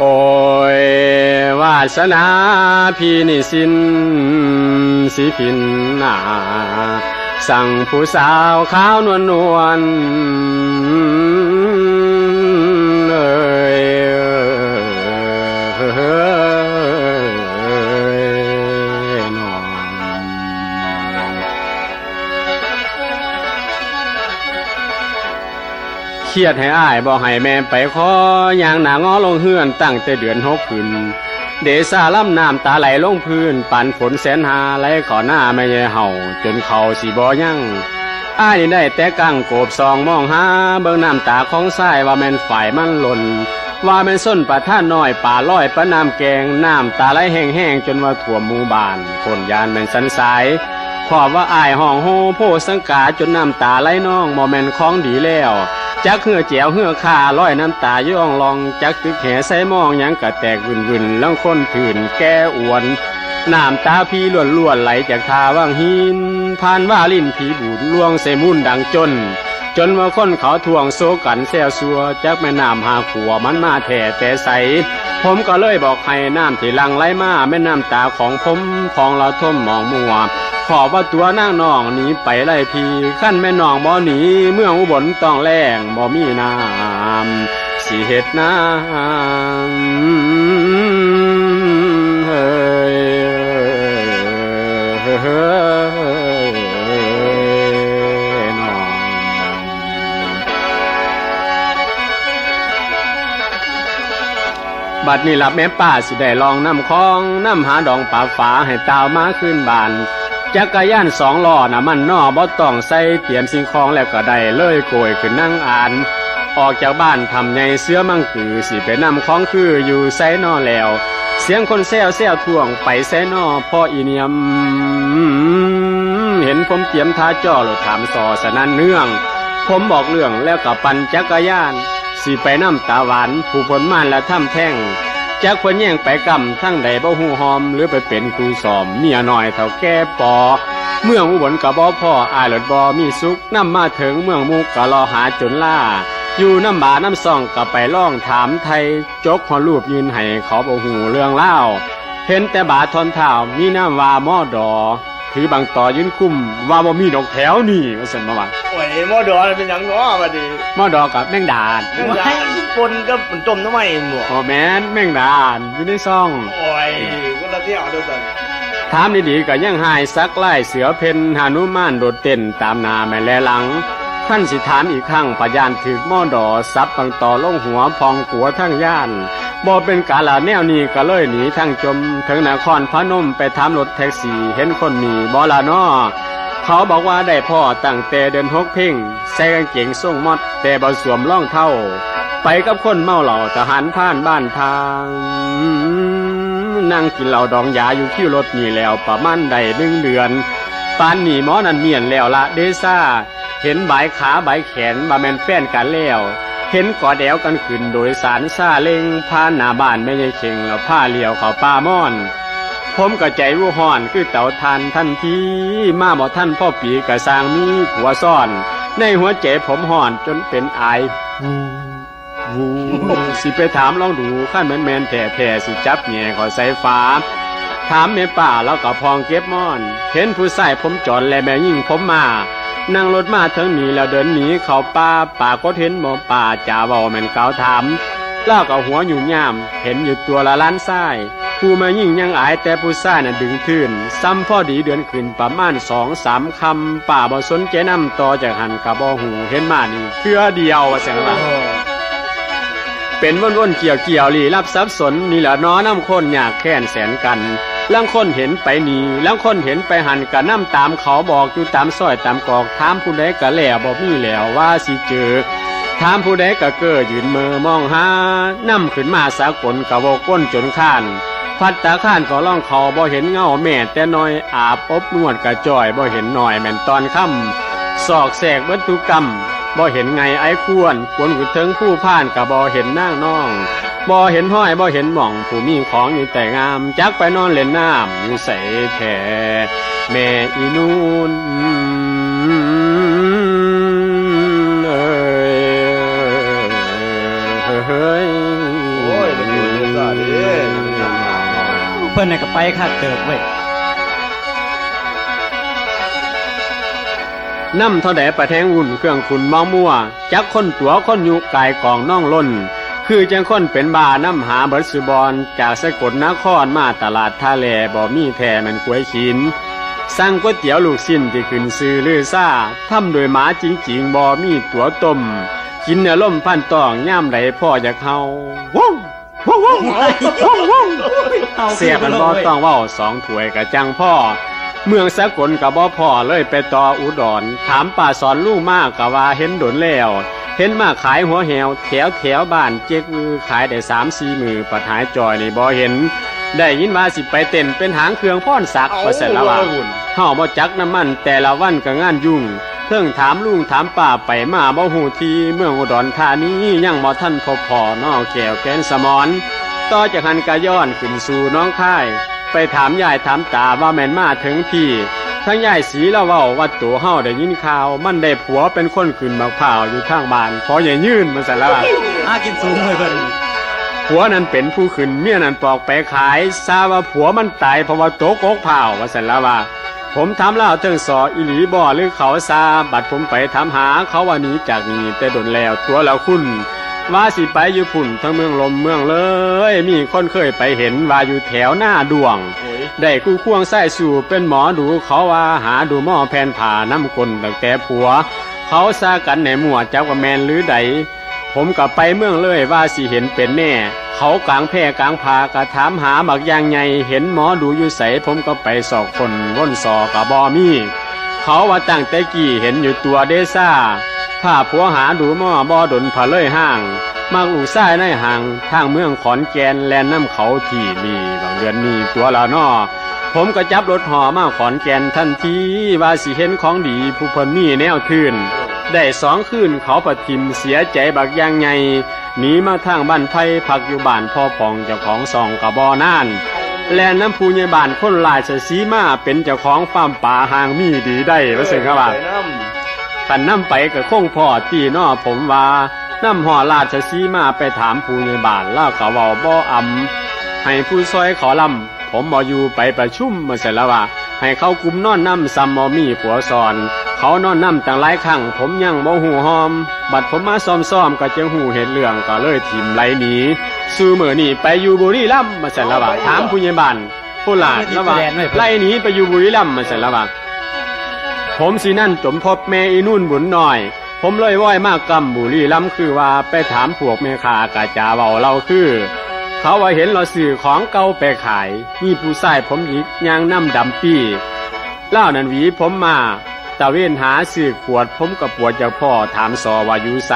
โอ้ยวาสนาพี่นิสินสีพินนาสั่งผู้สาวขาวนวลนวล เครียดให้อ้ายบอกให้แม่ไปขออย่างหนางอลงเฮือนตั้งแต่เดือนหกขึ้นเดซาล่ำน้ำตาไหลลงพื้นปันฝนแสนหาไหลขอหน้าไม่ใช่เห่า จนเขาสีบอยั่งอ้ายได้แต่กังโกบซองมองหาเบิ่งน้ำตาของทรายว่าแม่นฝ่ายมันหล่น ว่าแม่นส้นป่าท่าน้อยป่าลอยปะน้ำแกงน้ำตาไหลแห้งๆจนว่าท่วมหมู่บ้านคนยานแม่นสันสายขอบว่าอายห้องโฮโพสังกาจนน้ำตาไหลน้องบ่แม่นของดีแล้ว จักเหือเจียวเหือขาร้อยน้ำตาย่องลองจักตึกแหใส่มองยังกะแตกวุ่นวุ่นๆลังคนถื่นแก้อวนน้ำตาพี่ล้วนล้วนไหลจากทาว่างหินผ่านว่าลิ้นผีบูดล่วงใส่มุ่นดังจน จนว่าคนเขาทวงโซกันแซวซัวจักแม่น้ำหาขัวมันมาแท่แต่ใส ผมก็เลยบอกให้น้ำที่ลังไหลมาแม่น้ำตาของผมของเราท่มมองมัวขอว่าตัวนางน้องหนีไปไล่พีขั้นแม่น้องบ่หนีเมืองอุบลต้องแรงบ่มีน้ำสีเห็ดน้ำ บัดนี้ลับแม่ป้าสิได้ลองน้ำคลองน้ำหาดองป่าฝาให้ตาวมาขึ้นบานจักรยานสองล้อน่ะมันนอบ่ต้องใส่เตรียมสิ่งของแล้วก็ได้เลยโกยขึ้นนั่งอ่าน ออกจากบ้านทำใหญ่เสื้อมังคือสิไปนำของคืออยู่ไซนอแล้ว เสียงคนแซวแซวท่วงไปไซนอพ่ออีเนียม เห็นผมเตรียมท่าจ่อรถถามสอสนันเนื่อง ผมบอกเรื่องแล้วก็ปั่นจักรยาน สิไปน้ำตาหวาน ผู้ผลม่านและถ้ำแท่งจากคนแย่งไปกำทั้งใดบ่หูหอม หรือไปเป็นครูสอมเมียน้อยเท่าแก่ปอ เมืองอุบลกับบ่พ่ออายหลดบ่มีสุขนำมาถึงเมืองมุกก็รอหาจนล่า อยู่น้ำบาน้ำซองก็ไปล่องถามไทย จกหัวรูปยืนให้เขาบ่หูเรื่องเล่าเห็นแต่บาทอนเท้ามีน้ำว่าหม้อดอ ถือบางต่อยืนคุ้มว่าบ่มีดอกแถวนี่ว่าซั่นมาว่าโอ้ยหมอดอนเป็นหยังง้อมาดิหม้อดอกับแมงดานั่นยาปนก็มันต้มน้ำมันหมวกโอ้แม่นแมงดาอยู่ในซ่องโอ้ยก็ละเที่ยวเด้วยกันถามดีๆก็ยังหายซักไล่เสือเพนหานุมานโดดเต้นตามหนาแม่แลหลังขั้นสิถามอีกครั้งพยานถึกหม้อดอซับบางต่อลงหัวพองกัวทั้งย่าน บ่เป็นกาลาแนวนี้ก็เลยหนีทั้งจมถึงนครพนมไปถามรถแท็กซี่เห็นคนมีบ่ละนอเขาบอกว่าได้พ่อตั้งแต่เดินหกเพ่งใส่กางเกงทรงมอดแต่บ่สวมร่องเท่า ไปกับคนเมาเหล่าทหารผ่านบ้านทางนั่งกินเหล้าดองยาอยู่คิวรถนี่แล้วประมาณได้หนึ่งเดือนปานนี่หมอนันเมียนแล้วละเดซ่าเห็นบายขาบายแขนมาแมนแฟนกันแล้ว เห็นกอแดวกันขึ้นโดยสารซาเล็งผ่านหน้าบ้านไม่ใช่เข่งแล้วผ้าเหลียวเขาป้าม่อน ผมก็ใจวูห่อนคือเต่าทานทันทีมาบ่ท่านพ่อปีกะสร้างมีผัวซ่อน ในหัวใจผมห่อนจนเป็นไอายวูวูสิไปถามลองดูขั้นแมนแมนแท่แท่สิจับแง่ขอใส่ฟ้า ถามแม่ป่าแล้วก็พองเก็บม่อน เห็นผู้ชายผมจอนและแม่ยิ่งผมมา นั่งรถมาถึงนี้แล้วเดินหนีเขาป่าป่าก็เห็นหมอป่าจ่าเบาแม่นเกาถามเล่ากับหัวอยู่ย่าม เห็นอยู่ตัวละล้านไส้ผู้มายิ่งยังอายแต่ผู้ชายน่ะดึงทื่นซ้ำพ่อดีเดือนขึ้นประมาณสองสามคำป่าบ่สนใจนำต่อจากหันกับบ่หูเห็นมานี่เพื่อเดียวว่าเสียงว่าเป็นวนวนๆเกี่ยวเกี่ยวๆลีรับทรัพย์สนนี่แหละน้อน้ำคนอยากแค้นแสนกัน ลังคนเห็นไปหนี่ลังคนเห็นไปหันกะน้ำตามเขาบอกอยู่ตามซอยตามกอกถามผู้ใดกะแหล่บอกมีแล้วว่าสิเจอถามผู้ใดกะเก้อยืนมือมองหานำขึ้นมาสากลกะโวก้นจนข้านพัดตาข้านก็ล่องเขาบ่เห็นเงาแม่แต่น้อยอาบอบนวดกะจ่อยบ่เห็นหน่อยแม่นตอนค่ำศอกแสกวัตถุกรรมบ่เห็นไงไอ้ควรควรกุดเทิงผู้พ่านกับบ่เห็นนางน้อง บ่เห็นห้อยบ่เห็นหม่อง ผู้มีของอยู่แต่งาม จักไปนอนเล่นน้ำอยู่ใส่แท่แม่อีนูนเฮ้ยโอ้ยมันอยู่ในพิ่นน่ะก็ไปคักเติบเว้ยน้ำเท่าแดประแทงหุ่นเครื่องขุนเมามั่ว จักคนตัวคนยุกายกองน่องล้น คือจังคนเป็นบาน้ำหาเบิดสุบอนจากสกลนครมาตลาดท่าแลบ่มีแท่มันกวยขิน สั่งก๋วยเตี๋ยวลูกชิ้นที่ขึ้นซื้อลือซ่าทำโดยหมาจริงๆบ่มีตัวต้มกินเนื้อล่มพันตองย่ามไหลพ่ออยากเฮาว้าวว้าวว้าวว้าวว้าวอาเสียมันบ่ต้องเว้าสองถ้วยกะจังพ่อ เมืองสกลกับบ่พ่อเลยไปต่ออุดร ถามป่าสอนลูกมากกะว่าเห็นดนแล้ว เห็นมาขายหัวแหวแถวแถวบ้านเจ๊กมือขายได้สามสี่มือปัดหายจอยนี่บ่เห็น ได้ยินว่าสิไปเต้นเป็นหางเครื่องพ่อนสักว่าเสร็จแล้วว่าหุ่นเฮาบ่จักน้ำมันแต่ละวันก็งานยุ่งเพิ่งถามลุงถามป้าไปมาบ่ฮู้ทีเมืองอุดรธานียังบ่ทันพบพ่อนอแก้วแกนสมอนต่อจากหันกะย้อนขึ้นสู่น้องค่าย ไปถามยายถามตาว่าแม่นมาถึงพี่ ทั้งยายสีละเว้าว่าตัวเฮาได้ยินข่าว มันได้ผัวเป็นคนขึ้นมะพร้าวอยู่ข้างบ้านพอใหญ่ยื่นมาซะแล้วว่าอากินสูงเลยเพิ่นผัวนั้นเป็นผู้ขึ้นเมียนั้นปอกไปขายทราบว่าผัวมันตายเพราะว่าโตกกเผาว่าสันละว่าผมถามเล่าเทิงสออีหลีบ่หรือเขาซาบัดผมไปถามหาเขาว่าหนี้จากนี้แต่ดนแล้วตัวแล้วคุณ ว่าสิไปอยู่พุ่นทั้งเมืองลมเมืองเลย มีคนเคยไปเห็นว่าอยู่แถวหน้าดวงโอ้ยได้กู้ควงไส้สู่เป็นหมอดูเขาว่าหาดูหม้อแผ่นผ่าน้ำกลตั้งแต่ผัว เขาซากันในหมู่จักว่าแมนหรือใดผมกับไปเมืองเลยว่าสิเห็นเป็นแน่ เขากลางแพร่กลางพากระถามหาบักอยางไงเห็นหมอดูอยู่ใสผมก็ไปสอกคนว่นสอกับบอมี่เขาว่าตั้งแต่กี้เห็นอยู่ตัวเดซ่า ถ้าผัวหาดูหม้อบอดนผาเลยห้าง มากลูกซ้ายในห่างทางเมืองขอนแก่นแลนน้ำเขาที่มีบางเดือนนี้ตัวละนอผมก็จับรถหอมาขอนแก่นทันทีว่าสิเห็นของดีผู้เพนมีแนวทื่นได้สองคืนเขาปทิมเสียใจบักยางไงหนีมาทางบ้านไผ่พักอยู่บ้านพ่อปองเจ้าของซองกระบอน่านแลนน้ำผู้ใหญ่บ้านคนหลายเสยสีมาเป็นเจ้าของฟาร์มป่าหางมีดีได้ว่าสึงครับว่า ขันน้ำไปกับคงพ่อตีนอผมว่าน้ำห่อราชสีมาไปถามผู้ใหญ่บ้านเล่ากะเว้าบ่อำให้ผู้ซอยขอลำผมบ่อยู่ไปประชุมมาเสร็จแล้วว่า ให้เขากลุ่มนอนน้ำซัมมอมีผัวซอน เขานอนน้ำตั้งหลายครั้งผมยังบ่หูหอม บัดผมมาซ้อมๆก็จังหูเห็นเรื่องก็เลยถิ่มไหลหนีซื้อมือนี่ไปอยู่บุรีรัมย์มาเสร็จแล้วว่าถามผู้ใหญ่บ้านผู้หลานแล้วว่าไล่หนีไปอยู่บุรีรัมย์มาเสร็จแล้วว่า ผมสินั่นจมพบแม่อีนุ่นบุญหน่อย ผมเลยว่อยมากกำบุรีล้ำคือว่าไปถามพวกแม่ค้ากะจาเบาเราคือ เขาว่าเห็นเราสื่อของเก่าไปขายมีผู้ชายผมหยิกยางน้ำดำปี้เล่านันหวีผมมาตะเวนหาสื่อขวดผมกับปวดจากพ่อถามสอว่าอยู่ไส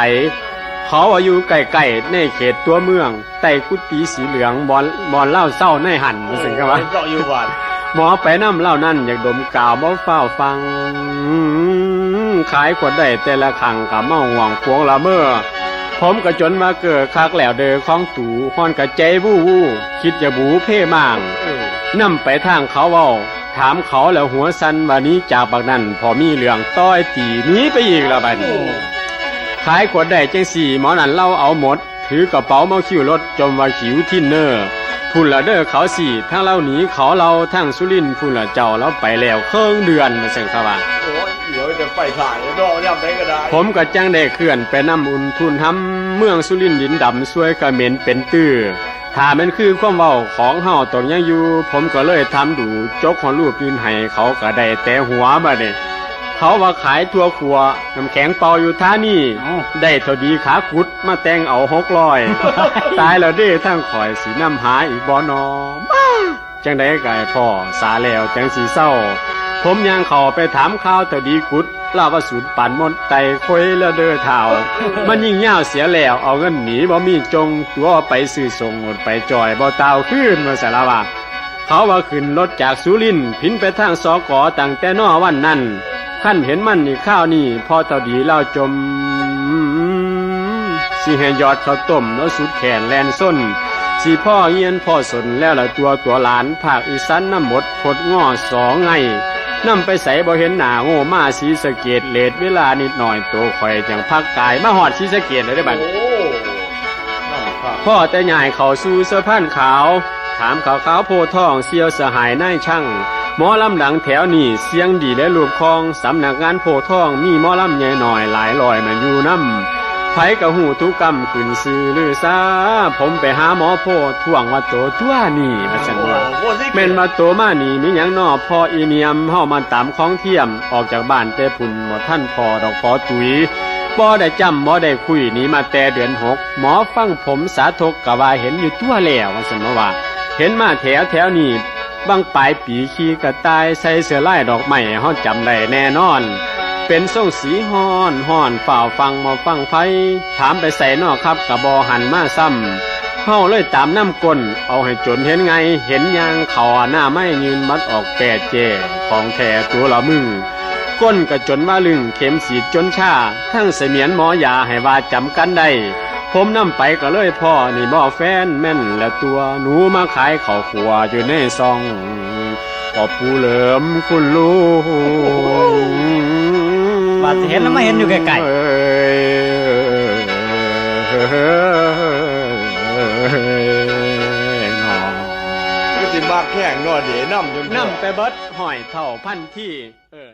เขาว่าอยู่ใกล้ๆในเขตตัวเมือง ใต้กุฏิสีเหลืองบอนบอนเล่าเศร้าในหันำมาสิครับว่าเจาอยู่บ้าน หมอไปน้ำเล่านั่นอยากดมกาวบ่เฝ้าฟัง ขายขวดได้แต่ละครั้งกับเมาห่วงพวงละเมอผมก็จนมาเกิดคักแล้วเดอของตูฮอนกะใจวู้วู้คิดจะบูเพ่มางเออนำไปทางเขาเว้า ถามเขาแล้วหัวสันวันนี้จากบักนั้นพอมีเรื่องต้อยตีหนี้ไปอีกแล้วบัดนี้ขายขวดได้จังสี่หมอนั่นเล่าเอาหมด ถือกระเป๋ามาคิวรถจมว่าขิวทินเนอร์ พุ่นละเด้อเขาสี่ทั้งเราหนีเขาเราทั้งสุรินทร์พุ่นละเจ้าเราไปแล้วเครื่องเดือนมาเสั่งเขาว่าโอ้ยเดี๋ยวจะไปถ่ายดอกย่ำได้ก็ได้ ผมก็จังได้เคลื่อนไปนำอุ่นทุนทำเมืองสุรินทร์ดินดำสวยกระเหม็นเป็นตื้อถ้ามันคือความเว้าของเฮาตรงยังอยู่ ผมก็เลยทำดูจกของรูปยืนให้เขาก็ได้แต่หัวมาเด้ เขาว่าขายทั่วครัวน้ำแข็งเปล่าอยู่ท่านี่ เอ้า ได้เท่าดีขากุดมาแต่งเอาหกร้อย ตายแล้วเด้อทั้งข่อยสีน้ำหาอีกบ่นอมาจังได้กายพ่อสาแล้วจังสีเศร้า ผมยังเข้าไปถามข่าวเท่าดีกุดลาว่าสูญปั่นมนต์ไตคุยแล้วเด้อเท่า มันยิ่งยาวเสียแล้วเอาเงินหนีบ่มีจง ตัวไปซื้อส่งหมดไปจอยบ่ตาวขึ้นมาสารว่า เขาว่าขึ้นรถจากสุรินทร์พินไปทางสอกอตั้งแต่นอวันนั้น ขั้นเห็นมันนี่ข้าวนี่พอเท่าดีเล่าจมสิให้ยอดข้าวต้มแล้วสุดแขนแลนส้นสิพ่อเยียนพ่อสนแล้วละตัวตัวหลานภาคอีสานน้ำหมดพดง้อสองไงนำไปใส่บ่เห็นหน้าโง่มาสีสะเกตเลดเวลานิดหน่อยตัวข่อยจังพักกายมาหอดสีสะเกตเลยได้อบัดโอ้นั่นครับพ่อแต่ใหญ่เขาสู่เสื้อผ้านขาว ถามข่าวขาวโพธิ์ทองเสียวสหายนายช่าง หมอลำดังแถวนี่เสียงดีและรูปคลองสำนักงานโพธิ์ทองมีหมอลำใหญ่หน่อยหลายลอยมาอยู่น้ำไผกะหูทุกกรรมขึ้นซื้อลือซาผมไปหาหมอโพธิ์ท่วงว่าโตตัวนี่มาสันว่าโคตรสิแม่นมาโตมานี่มีหยังนอพออีเนียมเฮามาตามของเทียมออกจากบ้านแต่พุ่นบ่ท่านพอดอกพอตุยบ่ได้จำบ่ได้คุยหนีมาแต่เดือนหกหมอฟังผมสาธกกะว่าเห็นอยู่ตัวแล้วว่าซั่นว่าเห็นมาแถวแถวนี้ บางปลายปีขี่กระต่ายใส่เสื้อลายดอกไม้เฮาจำได้แน่นอน เป็นทรงสีฮ้อนฮ้อนฝ่าวฟังมาฟังไฟถามไปใส่นอกครับกระบอหันมาซ้ำเฮาเลยตามน้ำก้นเอาให้จนเห็นไง เห็นยางเขาหน้าไม่ยืนมัดออกแปดเจ ของแท้ตัวละมึงก้นก็จนว่าลึงเข็มสีจนชาทั้งเสมียนหมอยาให้ว่าจำกันได้ ผมนำไปก็เลยพ่อนี่บ่แฟนแม่นและตัวหนูมาขายข้าวขัวอยู่ในซองขอบผู้เหลิมคุณลูกบาดเห็นแล้วไม่เห็นอยู่ไกลก็สิมากแข่งนอเดน้ำจนน้ำไปเบิดหอยเท่าพันที่เออ